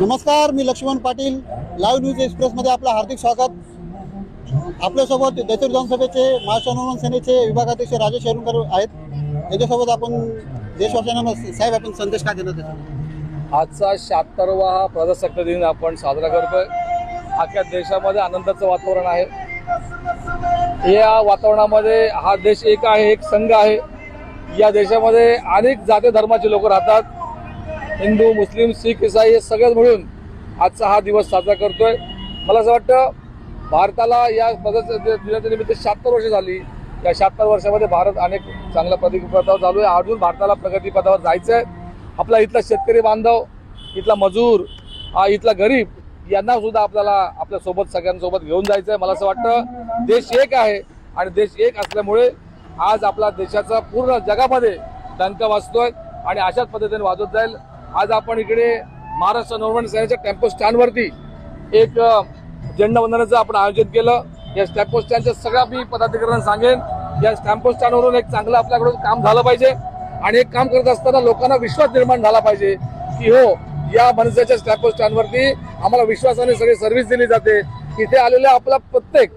नमस्कार मी Laxman Patil live news एक्सप्रेसमध्ये आपलं हार्दिक स्वागत. आपल्यासोबत देशूर विधानसभेचे महाराष्ट्र सेनेचे विभागाध्यक्ष राजेश अरुणकर आहेत. त्याच्यासोबत आपण देशवासियांना साहेब आपण संदेश काय देणार त्याच्यात आजचा शहात्तरवा हा प्रजासत्ताक दिन आपण साजरा करतोय. अख्या देशामध्ये आनंदाचं वातावरण आहे. या वातावरणामध्ये हा देश एक आहे एक संघ आहे. या देशामध्ये अनेक जाती धर्माचे लोक राहतात. हिंदू मुस्लिम शीख इसाई हे सगळेच मिळून आजचा हा दिवस साजरा करतोय. मला असं वाटतं भारताला या दिनाच्या निमित्त शहात्तर वर्ष झाली. या शहात्तर वर्षामध्ये भारत अनेक चांगल्या प्रगतीपथावर चालू आहे. अजून भारताला प्रगतीपथावर जायचं आहे आपला इथला शेतकरी बांधव इथला मजूर हा इथला गरीब यांना सुद्धा आपल्याला आपल्यासोबत सगळ्यांसोबत घेऊन जायचं आहे मला असं वाटतं देश एक आहे आणि देश एक असल्यामुळे आज आपला देशाचा पूर्ण जगामध्ये डंका वाजतोय आणि अशाच पद्धतीने वाजत जाईल. आज आपण इकडे महाराष्ट्र नवमन सेनेच्या टेम्पो स्टँडवरती एक झेंडा वंदनाचं आपण आयोजन केलं. या टेम्पो स्टँडच्या सगळ्या मी पदाधिकाऱ्यांना सांगेन या टेम्पो स्टँडवरून एक चांगलं आपल्याकडून काम झालं पाहिजे आणि एक काम करत असताना लोकांना विश्वास निर्माण झाला पाहिजे की हो या मनसेच्या टेम्पो स्टँडवरती आम्हाला विश्वासाने सगळी सर्व्हिस दिली जाते. तिथे आलेल्या आपला प्रत्येक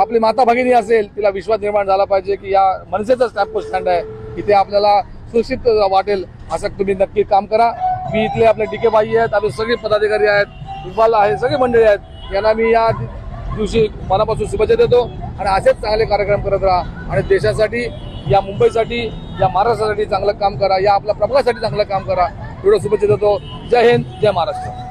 आपली माता भगिनी असेल तिला विश्वास निर्माण झाला पाहिजे की या मनसेचा टेम्पो स्टँड आहे. इथे आपल्याला सुरक्षित वाटेल असं तुम्ही नक्की काम करा. मी इथले आपले डीके बाई आहेत आपले सगळे पदाधिकारी आहेत इक्बाल आहे सगळे मंडळी आहेत. यांना मी या दिवशी मनापासून शुभेच्छा देतो आणि असेच चांगले कार्यक्रम करत राहा आणि देशासाठी या मुंबईसाठी या महाराष्ट्रासाठी चांगलं काम करा या आपल्या प्रभागासाठी चांगलं काम करा. एवढं शुभेच्छा देतो. जय हिंद जय महाराष्ट्र.